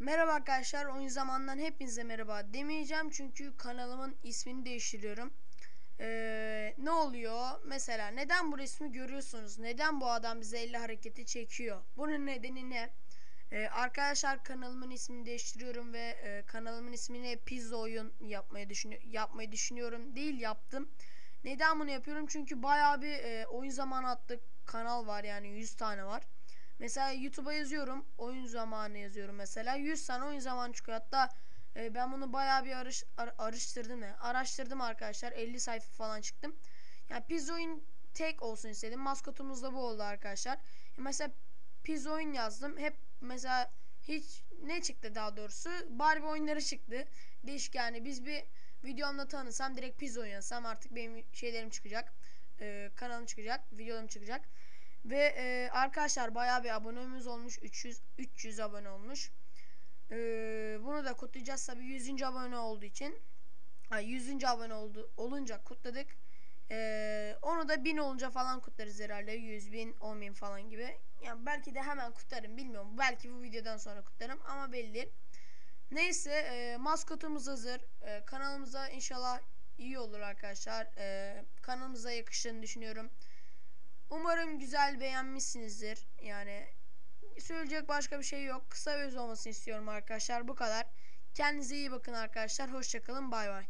Merhaba arkadaşlar, oyun zamandan hepinize merhaba demeyeceğim çünkü kanalımın ismini değiştiriyorum. Ee, ne oluyor? Mesela neden bu resmi görüyorsunuz? Neden bu adam bize 50 hareketi çekiyor? Bunun nedeni ne? Ee, arkadaşlar kanalımın ismini değiştiriyorum ve e, kanalımın ismini pizza oyun yapmayı düşünüyor yapmayı düşünüyorum. Değil yaptım. Neden bunu yapıyorum? Çünkü bayağı bir e, oyun zamanı adlı kanal var yani 100 tane var. Mesela YouTube'a yazıyorum. Oyun zamanı yazıyorum mesela. 100 tane oyun zamanı çıkıyor. Hatta e, ben bunu bayağı bir arış, ar- araştırdım ya. Araştırdım arkadaşlar. 50 sayfa falan çıktım. Yani pizza oyun tek olsun istedim. Maskotumuz da bu oldu arkadaşlar. E, mesela pizza oyun yazdım. Hep mesela hiç ne çıktı daha doğrusu? Barbie oyunları çıktı. Değişik yani. Biz bir videomda tanısam direkt pizza oyun yazsam artık benim şeylerim çıkacak. E, kanalım çıkacak. Videolarım çıkacak. Ve e, arkadaşlar bayağı bir abonemiz olmuş. 300 300 abone olmuş. E, bunu da kutlayacağız tabii 100. abone olduğu için. Ay 100. abone oldu olunca kutladık. E, onu da 1000 olunca falan kutlarız herhalde. 100 bin, 10 bin falan gibi. Yani belki de hemen kutlarım bilmiyorum. Belki bu videodan sonra kutlarım ama belli değil. Neyse e, maskotumuz hazır. E, kanalımıza inşallah iyi olur arkadaşlar. E, kanalımıza yakıştığını düşünüyorum. Umarım güzel beğenmişsinizdir. Yani söyleyecek başka bir şey yok. Kısa öz olmasını istiyorum arkadaşlar. Bu kadar. Kendinize iyi bakın arkadaşlar. Hoşçakalın. Bay bay.